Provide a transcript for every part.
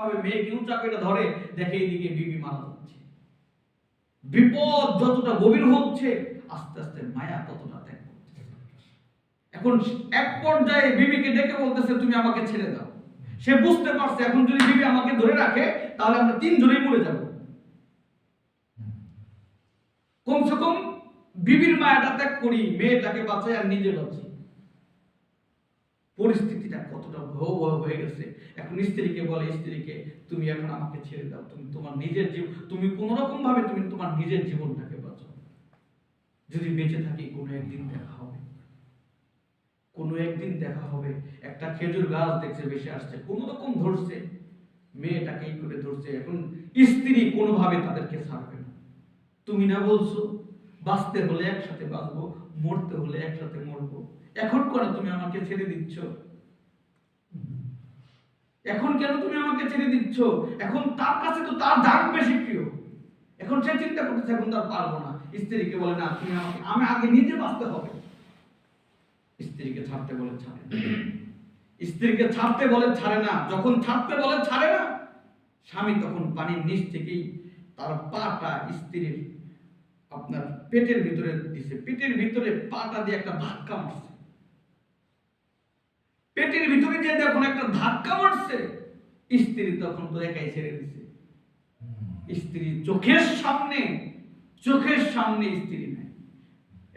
ভাবে মেয়েকে উঁচা করে ধরে, দেখে এইদিকে বিবি মারা যাচ্ছে। বিপদ যতটা গভীর হচ্ছে, আস্তে আস্তে মায়া ততটা ত্যাগ এখন এক পর্যায়ে বিবিকে ডেকে বলতেছে, তুমি আমাকে ছেড়ে দাও। সে বুঝতে পারছে, এখন যদি বিবি আমাকে ধরে রাখে, তাহলে আমরা তিনজনেই মরে যাব। কমসে কম বিবির মায়াটা ত্যাগ করি, মেয়েটাকে বাঁচাই আর নিজে বাঁচি। পরিস্থিতিটা কতটা ভয়াবহ হয়ে গেছে। এখন স্ত্রীকে বলে, স্ত্রীকে, তুমি এখন আমাকে ছেড়ে দাও। তুমি তোমার নিজের জীবন তুমি কোন রকম ভাবে তুমি তোমার নিজের জীবনটাকে বাঁচাও। যদি বেঁচে থাকি, কোনো একদিন দেখা হবে। কোনো একদিন দেখা হবে। একটা খেজুর গাছ দেখছে বেশি আসছে কোনো রকম ধরছে। মেয়েটাকে এই করে ধরছে। এখন স্ত্রী কোনোভাবে তাদেরকে ছাড়বে না। তুমি না বলছো, বাঁচতে হলে একসাথে বাঁচবো, মরতে হলে একসাথে মরবো। এখন করে তুমি আমাকে ছেড়ে দিচ্ছ। এখন কেন তুমি আমাকে ছেড়ে দিচ্ছ? এখন তার কাছে তো তার দাম বেশি প্রিয়। এখন সে চিন্তা করতেছে, এখন তার পারব না। স্ত্রীকে বলে, না, তুমি আমাকে, আমি আগে নিজে বাঁচতে হবে। স্ত্রীকে ছাড়তে বলে, ছাড়ে। স্ত্রীকে ছাড়তে বলে, ছাড়ে না। যখন ছাড়তে বলে, ছাড়ে না, স্বামী তখন পানির নিচ থেকেই তার পাটা স্ত্রীর আপনার পেটের ভিতরে দিছে। পেটের ভিতরে পাটা দিয়ে একটা ধাক্কা মারছে। পেটের ভিতরে যে যখন একটা ধাক্কা মারছে, স্ত্রী তখন তো একাই ছেড়ে দিছে। স্ত্রী চোখের সামনে চোখের সামনে স্ত্রী নেই।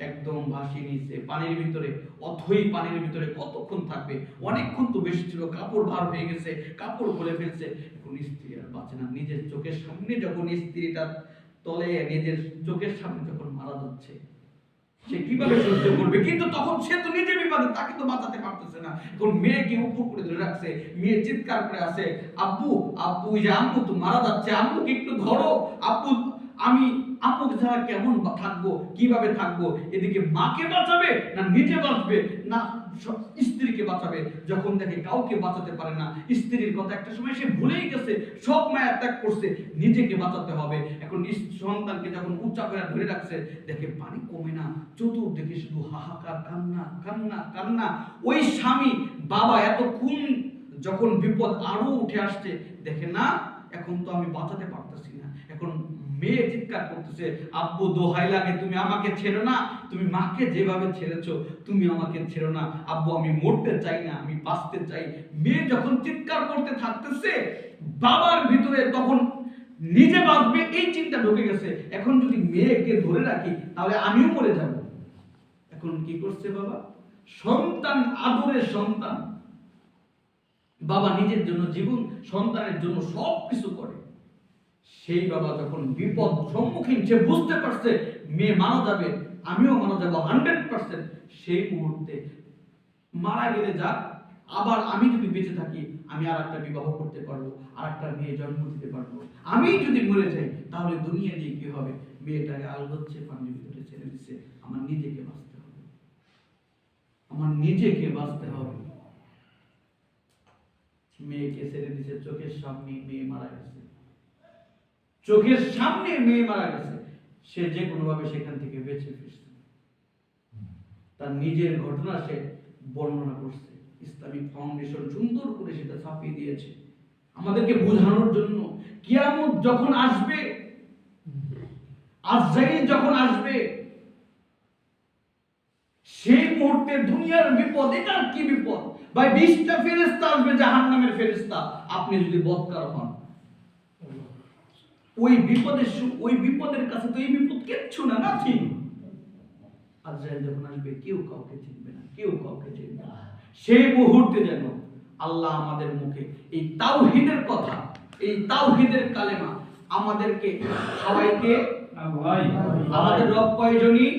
একদম ভাসিয়ে নিচ্ছে পানির ভিতরে, অথই পানির ভিতরে কতক্ষণ থাকবে? অনেকক্ষণ তো বেশি ছিল, কাপড় ভার হয়ে গেছে, কাপড় খুলে ফেলছে। এখন স্ত্রী আর বাঁচে না। নিজের চোখের সামনে যখন স্ত্রীটা তলে, নিজের চোখের সামনে যখন মারা যাচ্ছে সে কীভাবে সহ্য করবে। কিন্তু তখন সে তো নিজে তাকে তো বাঁচাতে পারতেছে না। এখন মেয়েকে উপর করে ধরে রাখছে, মেয়ে চিৎকার করে আছে, আব্বু আব্বু যে আম্মু তো মারা যাচ্ছে, আম্মুকে একটু ধরো। আব্বু, আমি ছাড়া কেমন থাকব, কীভাবে থাকব? এদিকে মাকে বাঁচাবে না নিজে বাঁচবে? না স্ত্রীকে বাঁচাবে? যখন দেখে কাউকে বাঁচাতে পারে না, স্ত্রীর কথা একটা সময় সে ভুলেই গেছে, সব মায়া ত্যাগ করছে, নিজেকে বাঁচাতে হবে। এখন সন্তানকে যখন উচ্চা করে ধরে রাখছে, দেখে পানি কমে না, চতুর্দিকে শুধু হাহাকার, কান্না কান্না কান্না। ওই স্বামী, বাবা এতক্ষণ যখন বিপদ আরও উঠে আসছে, দেখে না, এখন তো আমি বাঁচাতে পারতেছি না। এখন মেয়ে চিৎকার করতেছে, আব্বু, দোহাই লাগে, তুমি আমাকে ছেড়ো না, তুমি মাকে যেভাবে ছেড়েছো, তুমি আমাকে ছেড়ো না। আব্বু, আমি মরতে চাই না, আমি বাঁচতে চাই। মেয়ে যখন চিৎকার করতে থাকতেছে, বাবার ভিতরে তখন নিজে বাঁচবে, এই চিন্তা ঢুকে গেছে। এখন যদি মেয়েকে ধরে রাখি, তাহলে আমিও মরে যাব। এখন কি করছে বাবা? সন্তান আদরের সন্তান। বাবা নিজের জন্য জীবন, সন্তানের জন্য সব কিছু করে। সেই বাবা যখন বিপদ সম্মুখীন, সে বুঝতে পারছে, মেয়ে মারা যাবে, আমিও মারা যাব হান্ড্রেড পার্সেন্ট সেই মুহূর্তে মারা গেলে যাক আবার আমি যদি বেঁচে থাকি, আমি আর একটা বিবাহ করতে পারব আর একটা মেয়ে জন্ম দিতে পারব। আমি যদি মরে যাই, তাহলে দুনিয়া দিয়ে কি হবে? মেয়েটাকে আলগচ্ছে পানির ভিতরে ছেড়ে দিচ্ছে আমার নিজেকে বাঁচতে হবে। আমার নিজেকে বাঁচতে হবে। মেয়েকে ছেড়ে দিছে, চোখের সামনে মেয়ে মারা গেছে। চোখের সামনে মেয়ে মারা গেছে। সে যে কোনো ভাবে সেখান থেকে বেঁচে ফিরছে। তার নিজের ঘটনা সে বর্ণনা করছে। ফাউন্ডেশন সুন্দর করে সেটা ছাপিয়ে দিয়েছে। আমাদেরকে বোঝানোর জন্য কিয়ামত যখন আসবে, আজরাইল যখন আসবে, সেই মুহূর্তে দুনিয়ার বিপদ এটা কি বিপদ? ভাই, বিশটা ফেরেস্তা আসবে জাহান নামের ফেরেস্তা আপনি যদি বদকার হন, ওই বিপদের ওই বিপদের কাছে তো এই বিপদ কিচ্ছু না নাথিং আজরাইল যখন আসবে কেউ কাউকে চিনবে না কেউ কাউকে চিনবে না। সেই মুহূর্তে যেন আল্লাহ আমাদের মুখে এই তাওহিদের কথা এই তাওহিদের কালেমা আমাদেরকে সবাইকে আমাদের রব কয়জনই?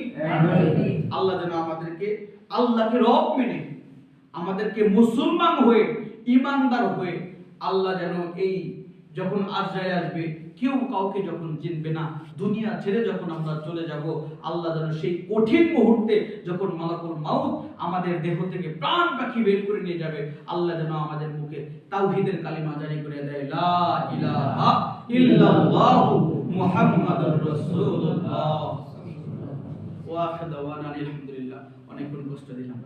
আল্লাহ যেন আমাদেরকে আল্লাহকে রব মেনে আমাদেরকে মুসলমান হয়ে ইমানদার হয়ে আল্লাহ যেন এই যখন আজরাইল আসবে, কেউ কাউকে যখন চিনবে না, দুনিয়া ছেড়ে যখন আমরা চলে যাব, আল্লাহ যেন সেই কঠিন মুহূর্তে যখন মালাকুল মাউত আমাদের দেহ থেকে প্রাণ পাখি বের করে নিয়ে যাবে, আল্লাহ যেন আমাদের মুখে তাওহিদের কালিমা জারি করে দেয়, লা ইলাহা ইল্লাল্লাহু মুহাম্মাদুর রাসূলুল্লাহ। ওয়া আলহামদুলিল্লাহ। অনেকক্ষণ কষ্ট দিলাম।